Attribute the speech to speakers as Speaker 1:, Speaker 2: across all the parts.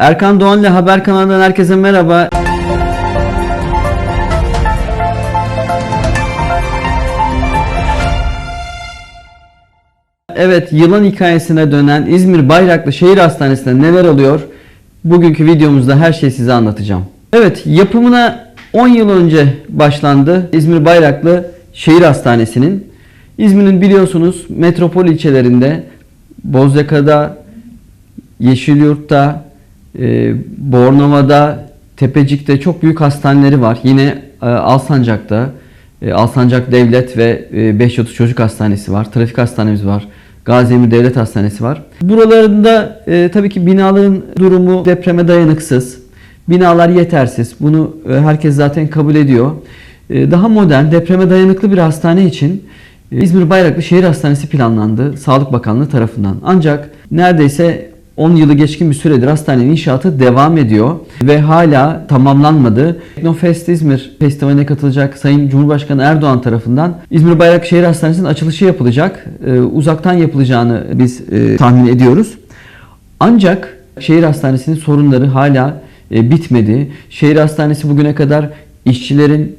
Speaker 1: Erkan Doğan'la Haber kanalından herkese merhaba. Evet, yılan hikayesine dönen İzmir Bayraklı Şehir Hastanesi'nde neler oluyor? Bugünkü videomuzda her şeyi size anlatacağım. Evet, yapımına 10 yıl önce başlandı İzmir Bayraklı Şehir Hastanesi'nin. İzmir'in biliyorsunuz metropol ilçelerinde Bozyaka'da, Yeşilyurt'ta, e, Bornova'da, Tepecik'te çok büyük hastaneleri var. Yine e, Alsancak'ta, e, Alsancak Devlet ve e, Beşyurt Çocuk Hastanesi var. Trafik hastanemiz var. Gazi Emir Devlet Hastanesi var. Buralarında e, tabii ki binaların durumu depreme dayanıksız. Binalar yetersiz. Bunu e, herkes zaten kabul ediyor. E, daha modern, depreme dayanıklı bir hastane için e, İzmir Bayraklı Şehir Hastanesi planlandı Sağlık Bakanlığı tarafından. Ancak neredeyse 10 yılı geçkin bir süredir hastanenin inşaatı devam ediyor ve hala tamamlanmadı. Teknofest İzmir Festivali'ne katılacak Sayın Cumhurbaşkanı Erdoğan tarafından İzmir Bayraklı Şehir Hastanesi'nin açılışı yapılacak. Ee, uzaktan yapılacağını biz e, tahmin ediyoruz. Ancak şehir hastanesinin sorunları hala e, bitmedi. Şehir hastanesi bugüne kadar işçilerin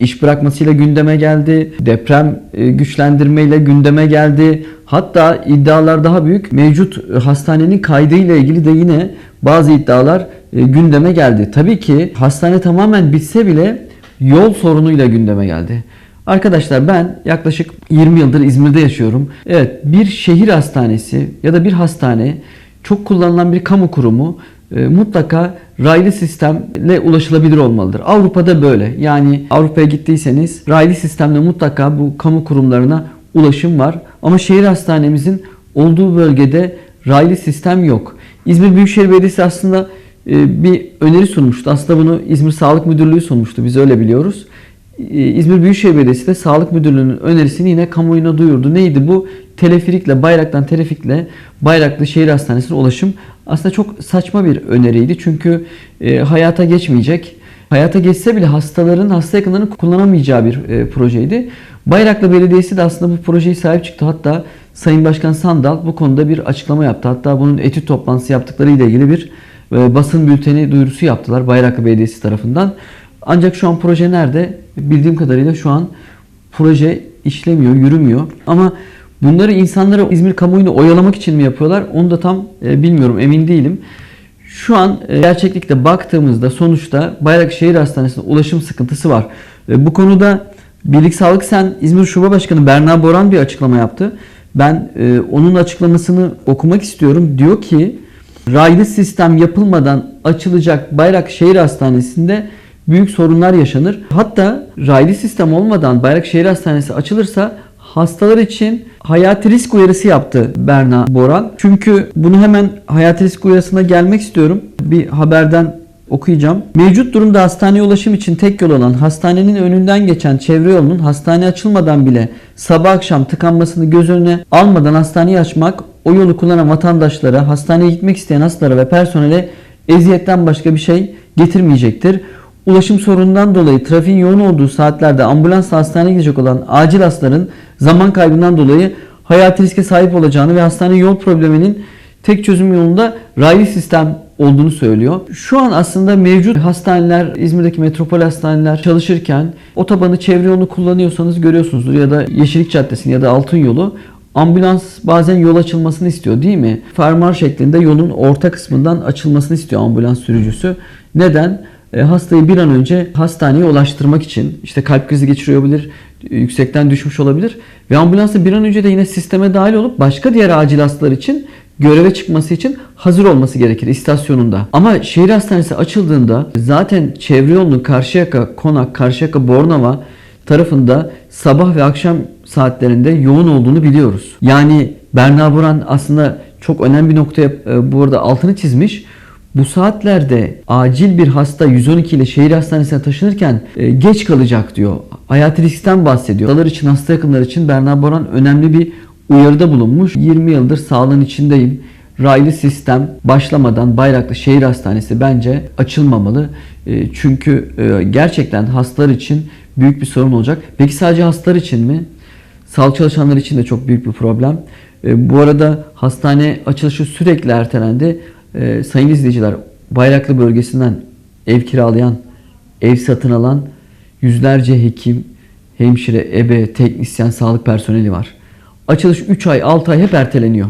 Speaker 1: iş bırakmasıyla gündeme geldi. Deprem e, güçlendirmeyle gündeme geldi. Hatta iddialar daha büyük. Mevcut e, hastanenin kaydıyla ilgili de yine bazı iddialar e, gündeme geldi. Tabii ki hastane tamamen bitse bile yol sorunuyla gündeme geldi. Arkadaşlar ben yaklaşık 20 yıldır İzmir'de yaşıyorum. Evet bir şehir hastanesi ya da bir hastane çok kullanılan bir kamu kurumu mutlaka raylı sistemle ulaşılabilir olmalıdır. Avrupa'da böyle. Yani Avrupa'ya gittiyseniz raylı sistemle mutlaka bu kamu kurumlarına ulaşım var. Ama şehir hastanemizin olduğu bölgede raylı sistem yok. İzmir Büyükşehir Belediyesi aslında e, bir öneri sunmuştu. Aslında bunu İzmir Sağlık Müdürlüğü sunmuştu. Biz öyle biliyoruz. E, İzmir Büyükşehir Belediyesi de Sağlık Müdürlüğü'nün önerisini yine kamuoyuna duyurdu. Neydi bu? Teleferikle, bayraktan teleferikle Bayraklı Şehir Hastanesi'ne ulaşım aslında çok saçma bir öneriydi. Çünkü e, hayata geçmeyecek. Hayata geçse bile hastaların, hasta yakınlarının kullanamayacağı bir e, projeydi. Bayraklı Belediyesi de aslında bu projeyi sahip çıktı. Hatta Sayın Başkan Sandal bu konuda bir açıklama yaptı. Hatta bunun etüt toplantısı yaptıkları ile ilgili bir e, basın bülteni duyurusu yaptılar Bayraklı Belediyesi tarafından. Ancak şu an proje nerede? Bildiğim kadarıyla şu an proje işlemiyor, yürümüyor. Ama bunları insanları İzmir kamuoyunu oyalamak için mi yapıyorlar? Onu da tam e, bilmiyorum, emin değilim. Şu an e, gerçeklikte baktığımızda sonuçta Bayrakşehir Hastanesi'ne ulaşım sıkıntısı var. E, bu konuda Birlik Sağlık Sen İzmir Şube Başkanı Berna Boran bir açıklama yaptı. Ben onun açıklamasını okumak istiyorum. Diyor ki raylı sistem yapılmadan açılacak Bayrakşehir Hastanesi'nde büyük sorunlar yaşanır. Hatta raylı sistem olmadan Bayrakşehir Hastanesi açılırsa hastalar için hayati risk uyarısı yaptı Berna Boran. Çünkü bunu hemen hayati risk uyarısına gelmek istiyorum. Bir haberden okuyacağım. Mevcut durumda hastaneye ulaşım için tek yol olan hastanenin önünden geçen çevre yolunun hastane açılmadan bile sabah akşam tıkanmasını göz önüne almadan hastaneyi açmak o yolu kullanan vatandaşlara, hastaneye gitmek isteyen hastalara ve personele eziyetten başka bir şey getirmeyecektir. Ulaşım sorunundan dolayı trafiğin yoğun olduğu saatlerde ambulans hastaneye gidecek olan acil hastaların zaman kaybından dolayı hayati riske sahip olacağını ve hastane yol probleminin tek çözüm yolunda raylı sistem olduğunu söylüyor. Şu an aslında mevcut hastaneler, İzmir'deki metropol hastaneler çalışırken otobanı çevre yolunu kullanıyorsanız görüyorsunuzdur ya da Yeşillik Caddesi'ni ya da Altın Yolu ambulans bazen yol açılmasını istiyor değil mi? Fermuar şeklinde yolun orta kısmından açılmasını istiyor ambulans sürücüsü. Neden? E, hastayı bir an önce hastaneye ulaştırmak için işte kalp krizi geçiriyor olabilir, e, yüksekten düşmüş olabilir ve ambulansın bir an önce de yine sisteme dahil olup başka diğer acil hastalar için göreve çıkması için hazır olması gerekir istasyonunda. Ama şehir hastanesi açıldığında zaten çevre yolunun Karşıyaka, Konak, Karşıyaka, Bornova tarafında sabah ve akşam saatlerinde yoğun olduğunu biliyoruz. Yani Berna Boran aslında çok önemli bir noktaya e, bu arada altını çizmiş. Bu saatlerde acil bir hasta 112 ile şehir hastanesine taşınırken e, geç kalacak diyor. Hayati riskten bahsediyor. Hastalar için, hasta yakınlar için Berna Boran önemli bir uyarıda bulunmuş. 20 yıldır sağlığın içindeyim. Raylı sistem başlamadan Bayraklı Şehir Hastanesi bence açılmamalı. E, çünkü e, gerçekten hastalar için büyük bir sorun olacak. Peki sadece hastalar için mi? Sağlık çalışanları için de çok büyük bir problem. E, bu arada hastane açılışı sürekli ertelendi. Sayın izleyiciler Bayraklı bölgesinden ev kiralayan, ev satın alan yüzlerce hekim, hemşire, ebe, teknisyen, sağlık personeli var. Açılış 3 ay, 6 ay hep erteleniyor.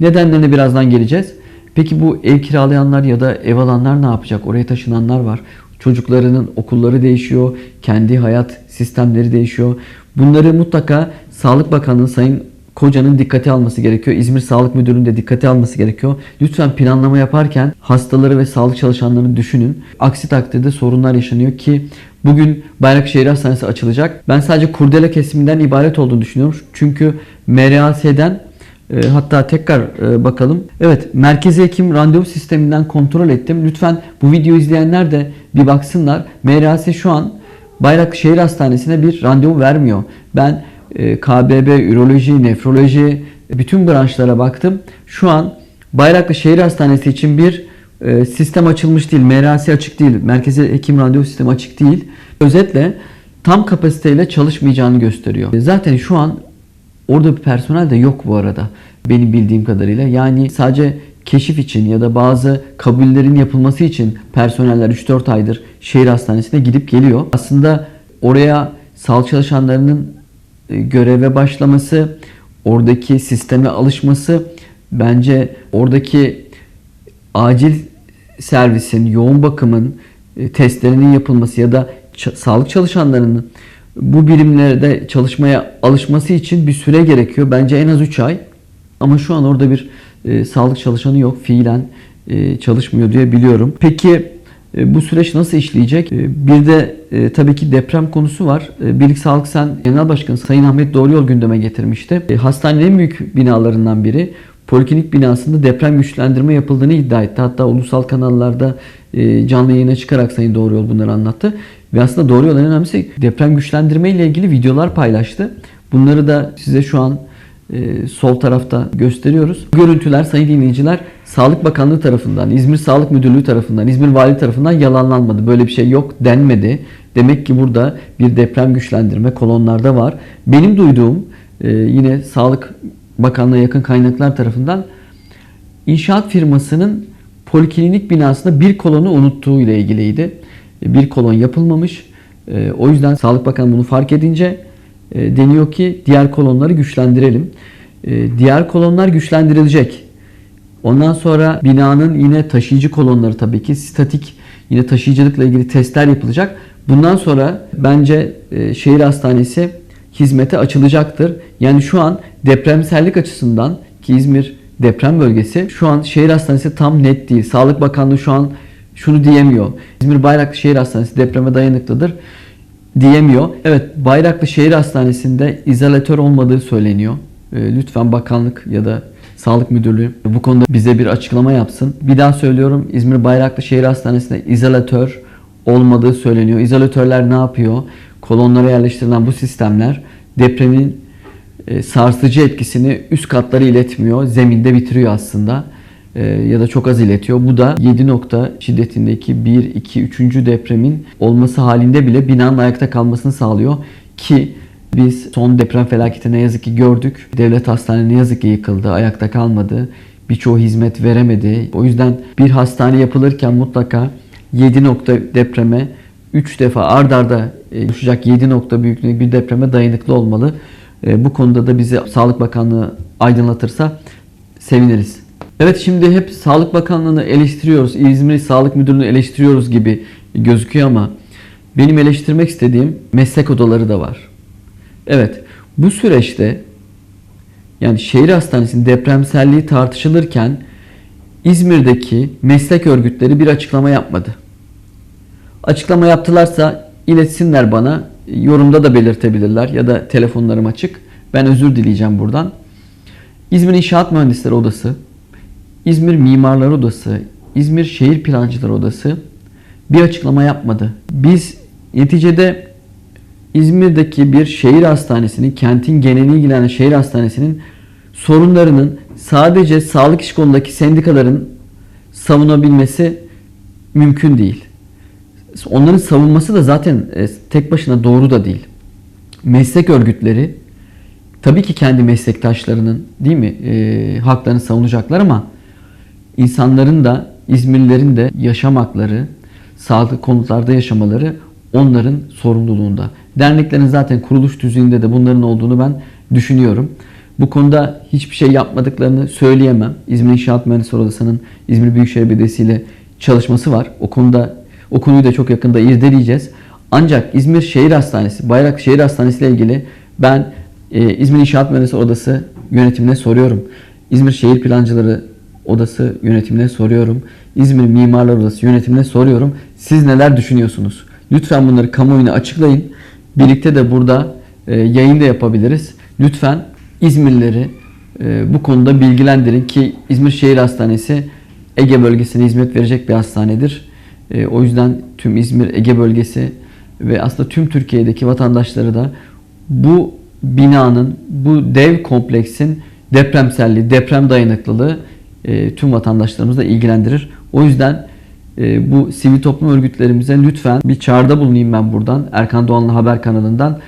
Speaker 1: Nedenlerine birazdan geleceğiz. Peki bu ev kiralayanlar ya da ev alanlar ne yapacak? Oraya taşınanlar var. Çocuklarının okulları değişiyor, kendi hayat sistemleri değişiyor. Bunları mutlaka Sağlık Bakanlığı Sayın Koca'nın dikkate alması gerekiyor. İzmir Sağlık Müdürü'nün de dikkate alması gerekiyor. Lütfen planlama yaparken hastaları ve sağlık çalışanlarını düşünün. Aksi takdirde sorunlar yaşanıyor ki bugün Bayrakşehir Hastanesi açılacak. Ben sadece kurdele kesiminden ibaret olduğunu düşünüyorum. Çünkü MRAS'den e, hatta tekrar e, bakalım. Evet, merkezi hekim randevu sisteminden kontrol ettim. Lütfen bu videoyu izleyenler de bir baksınlar. MRAS şu an Bayrakşehir Hastanesi'ne bir randevu vermiyor. Ben KBB, üroloji, nefroloji bütün branşlara baktım. Şu an Bayraklı Şehir Hastanesi için bir e, sistem açılmış değil. MRAS açık değil. Merkezi Hekim Randevu Sistemi açık değil. Özetle tam kapasiteyle çalışmayacağını gösteriyor. Zaten şu an orada bir personel de yok bu arada. Benim bildiğim kadarıyla. Yani sadece keşif için ya da bazı kabullerin yapılması için personeller 3-4 aydır şehir hastanesine gidip geliyor. Aslında oraya sağlık çalışanlarının e, göreve başlaması, oradaki sisteme alışması bence oradaki acil servisin, yoğun bakımın e, testlerinin yapılması ya da sağlık çalışanlarının bu birimlerde çalışmaya alışması için bir süre gerekiyor. Bence en az 3 ay. Ama şu an orada bir e, sağlık çalışanı yok. Fiilen e, çalışmıyor diye biliyorum. Peki bu süreç nasıl işleyecek? E, Bir de e, tabii ki deprem konusu var. E, Birlik Sağlık Sen Genel Başkanı Sayın Ahmet Doğruyol gündeme getirmişti. E, Hastanenin en büyük binalarından biri poliklinik binasında deprem güçlendirme yapıldığını iddia etti. Hatta ulusal kanallarda e, canlı yayına çıkarak Sayın Doğruyol bunları anlattı. Ve aslında Doğruyol en önemlisi deprem güçlendirme ile ilgili videolar paylaştı. Bunları da size şu an e, sol tarafta gösteriyoruz. Görüntüler sayın dinleyiciler Sağlık Bakanlığı tarafından, İzmir Sağlık Müdürlüğü tarafından, İzmir Vali tarafından yalanlanmadı. Böyle bir şey yok denmedi. Demek ki burada bir deprem güçlendirme kolonlarda var. Benim duyduğum e, yine Sağlık Bakanlığı yakın kaynaklar tarafından inşaat firmasının poliklinik binasında bir kolonu unuttuğu ile ilgiliydi. E, Bir kolon yapılmamış. E, O yüzden Sağlık Bakanı bunu fark edince e, deniyor ki diğer kolonları güçlendirelim. E, Diğer kolonlar güçlendirilecek. Ondan sonra binanın yine taşıyıcı kolonları tabii ki statik yine taşıyıcılıkla ilgili testler yapılacak. Bundan sonra bence e, şehir hastanesi hizmete açılacaktır. Yani şu an depremsellik açısından ki İzmir deprem bölgesi şu an şehir hastanesi tam net değil. Sağlık Bakanlığı şu an şunu diyemiyor. İzmir Bayraklı Şehir Hastanesi depreme dayanıklıdır diyemiyor. Evet Bayraklı Şehir Hastanesi'nde izolatör olmadığı söyleniyor. E, Lütfen bakanlık ya da Sağlık Müdürlüğü bu konuda bize bir açıklama yapsın. Bir daha söylüyorum İzmir Bayraklı Şehir Hastanesi'nde izolatör olmadığı söyleniyor. İzolatörler ne yapıyor? Kolonlara yerleştirilen bu sistemler depremin e, sarsıcı etkisini üst katları iletmiyor. Zeminde bitiriyor aslında. E, ya da çok az iletiyor. Bu da 7 nokta şiddetindeki 1, 2, 3. depremin olması halinde bile binanın ayakta kalmasını sağlıyor. Ki biz son deprem felaketi ne yazık ki gördük. Devlet hastane ne yazık ki yıkıldı, ayakta kalmadı. Birçoğu hizmet veremedi. O yüzden bir hastane yapılırken mutlaka 7 nokta depreme 3 defa ard arda e, düşecek 7 nokta büyüklüğünde bir depreme dayanıklı olmalı. E, Bu konuda da bizi Sağlık Bakanlığı aydınlatırsa seviniriz. Evet şimdi hep Sağlık Bakanlığı'nı eleştiriyoruz, İzmir Sağlık Müdürlüğü'nü eleştiriyoruz gibi gözüküyor ama benim eleştirmek istediğim meslek odaları da var. Evet bu süreçte yani şehir hastanesinin depremselliği tartışılırken İzmir'deki meslek örgütleri bir açıklama yapmadı. Açıklama yaptılarsa iletsinler bana. Yorumda da belirtebilirler ya da telefonlarım açık. Ben özür dileyeceğim buradan. İzmir İnşaat Mühendisleri Odası, İzmir Mimarlar Odası, İzmir Şehir Plancılar Odası bir açıklama yapmadı. Biz neticede İzmir'deki bir şehir hastanesinin, kentin geneli ilgilenen şehir hastanesinin sorunlarının sadece sağlık iş konudaki sendikaların savunabilmesi mümkün değil. Onların savunması da zaten e, tek başına doğru da değil. Meslek örgütleri tabii ki kendi meslektaşlarının değil mi e, haklarını savunacaklar ama insanların da İzmirlilerin de yaşam hakları, sağlıklı konutlarda yaşamaları onların sorumluluğunda. Derneklerin zaten kuruluş düzeyinde de bunların olduğunu ben düşünüyorum. Bu konuda hiçbir şey yapmadıklarını söyleyemem. İzmir İnşaat Mühendisleri Odası'nın İzmir Büyükşehir Belediyesi ile çalışması var. O konuda o konuyu da çok yakında irdeleyeceğiz. Ancak İzmir Şehir Hastanesi, Bayrak Şehir Hastanesi ile ilgili ben e, İzmir İnşaat Mühendisleri Odası yönetimine soruyorum. İzmir Şehir Plancıları Odası yönetimine soruyorum. İzmir Mimarlar Odası yönetimine soruyorum. Siz neler düşünüyorsunuz? Lütfen bunları kamuoyuna açıklayın. Birlikte de burada e, yayın da yapabiliriz. Lütfen İzmirlileri e, bu konuda bilgilendirin ki İzmir Şehir Hastanesi Ege bölgesine hizmet verecek bir hastanedir. E, o yüzden tüm İzmir Ege bölgesi ve aslında tüm Türkiye'deki vatandaşları da bu binanın, bu dev kompleksin depremselliği, deprem dayanıklılığı e, tüm vatandaşlarımızı da ilgilendirir. O yüzden e, bu sivil toplum örgütlerimize lütfen bir çağrıda bulunayım ben buradan Erkan Doğanlı Haber kanalından.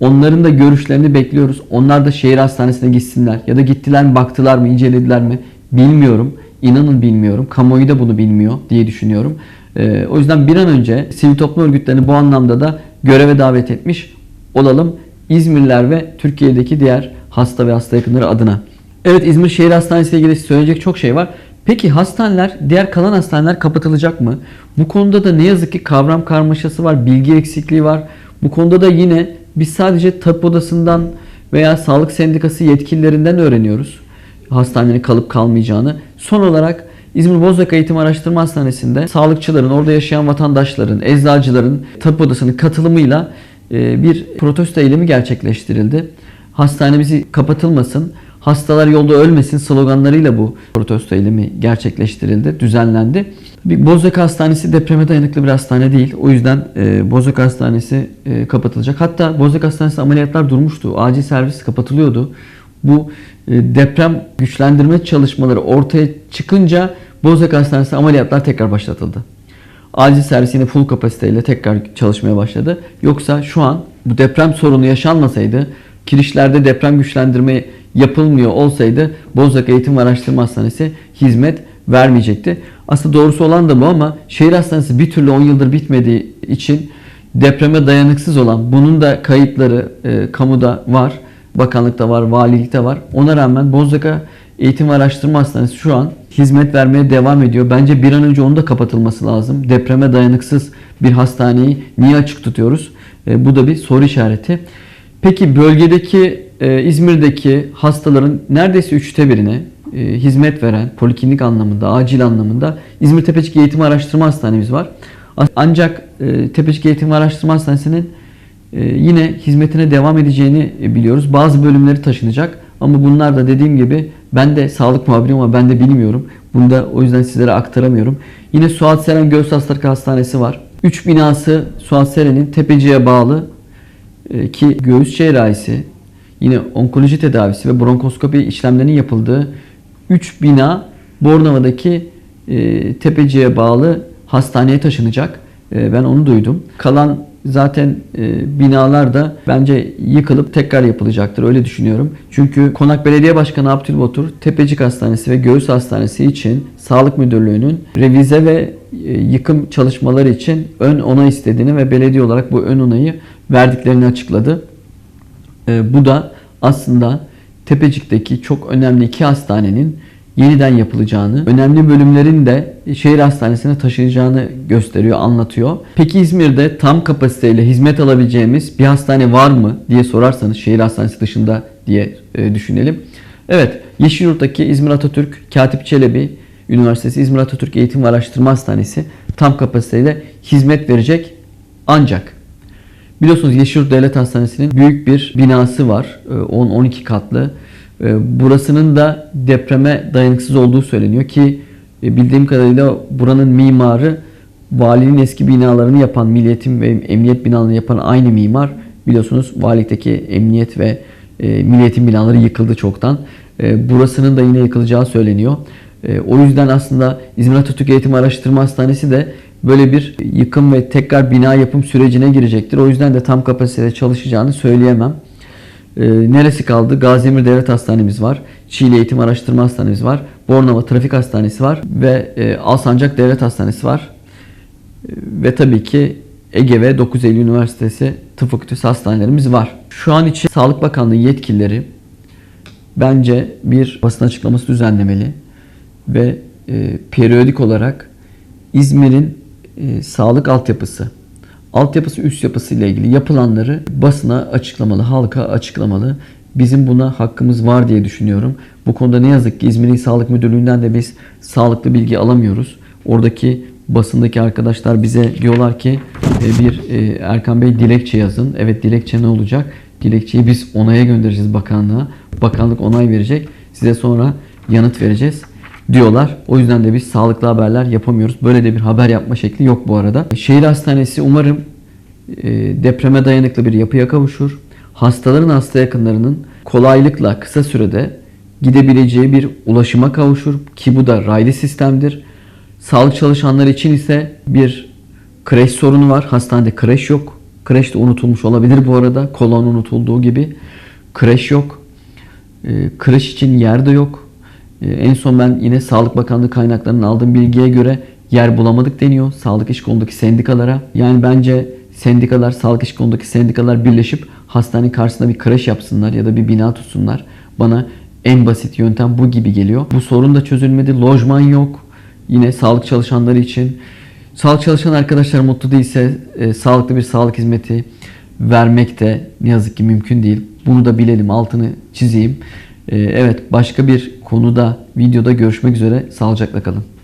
Speaker 1: Onların da görüşlerini bekliyoruz. Onlar da şehir hastanesine gitsinler. Ya da gittiler mi, baktılar mı, incelediler mi bilmiyorum. İnanın bilmiyorum. Kamuoyu da bunu bilmiyor diye düşünüyorum. E, o yüzden bir an önce sivil toplum örgütlerini bu anlamda da göreve davet etmiş olalım. İzmirliler ve Türkiye'deki diğer hasta ve hasta yakınları adına. Evet İzmir Şehir Hastanesi ile ilgili söyleyecek çok şey var. Peki hastaneler, diğer kalan hastaneler kapatılacak mı? Bu konuda da ne yazık ki kavram karmaşası var, bilgi eksikliği var. Bu konuda da yine biz sadece tabip odasından veya sağlık sendikası yetkililerinden öğreniyoruz hastanenin kalıp kalmayacağını. Son olarak İzmir Bozüyük Eğitim Araştırma Hastanesi'nde sağlıkçıların, orada yaşayan vatandaşların, eczacıların tabip odasının katılımıyla e, bir protesto eylemi gerçekleştirildi. Hastanemizi kapatılmasın, hastalar yolda ölmesin sloganlarıyla bu protesto eylemi gerçekleştirildi, düzenlendi. Bozüyük Hastanesi depreme dayanıklı bir hastane değil. O yüzden e, Bozüyük Hastanesi e, kapatılacak. Hatta Bozüyük Hastanesi ameliyatlar durmuştu. Acil servis kapatılıyordu. Bu e, deprem güçlendirme çalışmaları ortaya çıkınca Bozüyük Hastanesi ameliyatlar tekrar başlatıldı. Acil servis yine full kapasiteyle tekrar çalışmaya başladı. Yoksa şu an bu deprem sorunu yaşanmasaydı, kirişlerde deprem güçlendirme yapılmıyor olsaydı Bozüyük Eğitim Araştırma Hastanesi hizmet vermeyecekti. Aslında doğrusu olan da bu ama şehir hastanesi bir türlü 10 yıldır bitmediği için depreme dayanıksız olan bunun da kayıtları e, kamuda var. Bakanlıkta var, valilikte var. Ona rağmen Bozüyük Eğitim Araştırma Hastanesi şu an hizmet vermeye devam ediyor. Bence bir an önce onun da kapatılması lazım. Depreme dayanıksız bir hastaneyi niye açık tutuyoruz? E, bu da bir soru işareti. Peki bölgedeki e, İzmir'deki hastaların neredeyse üçte birine e, hizmet veren poliklinik anlamında, acil anlamında İzmir Tepecik Eğitim Araştırma Hastanemiz var. Ancak e, Tepecik Eğitim Araştırma Hastanesi'nin e, yine hizmetine devam edeceğini biliyoruz. Bazı bölümleri taşınacak ama bunlar da dediğim gibi ben de sağlık muhabiriyim ama ben de bilmiyorum. Bunu da o yüzden sizlere aktaramıyorum. Yine Suat Seren Göğüs Hastalık Hastanesi var. 3 binası Suat Seren'in Tepeci'ye bağlı e, ki göğüs cerrahisi, yine onkoloji tedavisi ve bronkoskopi işlemlerinin yapıldığı 3 bina Bornova'daki e, Tepeci'ye bağlı hastaneye taşınacak. E, ben onu duydum. Kalan zaten e, binalar da bence yıkılıp tekrar yapılacaktır. Öyle düşünüyorum. Çünkü Konak Belediye Başkanı Abdülbatur Tepecik Hastanesi ve Göğüs Hastanesi için Sağlık Müdürlüğü'nün revize ve e, yıkım çalışmaları için ön onay istediğini ve belediye olarak bu ön onayı verdiklerini açıkladı. E, bu da aslında Tepecik'teki çok önemli iki hastanenin yeniden yapılacağını, önemli bölümlerin de şehir hastanesine taşınacağını gösteriyor, anlatıyor. Peki İzmir'de tam kapasiteyle hizmet alabileceğimiz bir hastane var mı diye sorarsanız şehir hastanesi dışında diye e, düşünelim. Evet, Yeşilyurt'taki İzmir Atatürk Katip Çelebi Üniversitesi İzmir Atatürk Eğitim ve Araştırma Hastanesi tam kapasiteyle hizmet verecek ancak biliyorsunuz Yeşilyurt Devlet Hastanesi'nin büyük bir binası var. 10-12 katlı. E, burasının da depreme dayanıksız olduğu söyleniyor ki e, bildiğim kadarıyla buranın mimarı valinin eski binalarını yapan, milliyetin ve emniyet binalarını yapan aynı mimar. Biliyorsunuz valilikteki emniyet ve e, milliyetin binaları yıkıldı çoktan. E, burasının da yine yıkılacağı söyleniyor. O yüzden aslında İzmir Atatürk Eğitim Araştırma Hastanesi de böyle bir yıkım ve tekrar bina yapım sürecine girecektir. O yüzden de tam kapasitede çalışacağını söyleyemem. Ee, neresi kaldı? Gaziemir Devlet Hastanemiz var. Çiğli Eğitim Araştırma Hastanemiz var. Bornova Trafik Hastanesi var. Ve e, Alsancak Devlet Hastanesi var. E, ve tabii ki Ege ve 9 Eylül Üniversitesi Tıp Fakültesi hastanelerimiz var. Şu an için Sağlık Bakanlığı yetkilileri bence bir basın açıklaması düzenlemeli ve e, periyodik olarak İzmir'in e, sağlık altyapısı, altyapısı üst yapısı ile ilgili yapılanları basına açıklamalı, halka açıklamalı. Bizim buna hakkımız var diye düşünüyorum. Bu konuda ne yazık ki İzmir İl Sağlık Müdürlüğü'nden de biz sağlıklı bilgi alamıyoruz. Oradaki basındaki arkadaşlar bize diyorlar ki e, bir e, Erkan Bey dilekçe yazın. Evet dilekçe ne olacak? Dilekçeyi biz onaya göndereceğiz bakanlığa. Bakanlık onay verecek. Size sonra yanıt vereceğiz diyorlar. O yüzden de biz sağlıklı haberler yapamıyoruz. Böyle de bir haber yapma şekli yok bu arada. Şehir hastanesi umarım e, depreme dayanıklı bir yapıya kavuşur. Hastaların hasta yakınlarının kolaylıkla kısa sürede gidebileceği bir ulaşıma kavuşur ki bu da raylı sistemdir. Sağlık çalışanları için ise bir kreş sorunu var. Hastanede kreş yok. Kreş de unutulmuş olabilir bu arada. Kolon unutulduğu gibi. Kreş yok. E, kreş için yer de yok. E, en son ben yine Sağlık Bakanlığı kaynaklarının aldığım bilgiye göre yer bulamadık deniyor sağlık iş konudaki sendikalara. Yani bence sendikalar, sağlık iş konudaki sendikalar birleşip hastanenin karşısında bir kreş yapsınlar ya da bir bina tutsunlar. Bana en basit yöntem bu gibi geliyor. Bu sorun da çözülmedi. Lojman yok. Yine sağlık çalışanları için. Sağlık çalışan arkadaşlar mutlu değilse e, sağlıklı bir sağlık hizmeti vermek de ne yazık ki mümkün değil. Bunu da bilelim, altını çizeyim. E, evet, başka bir konuda, videoda görüşmek üzere. Sağlıcakla kalın.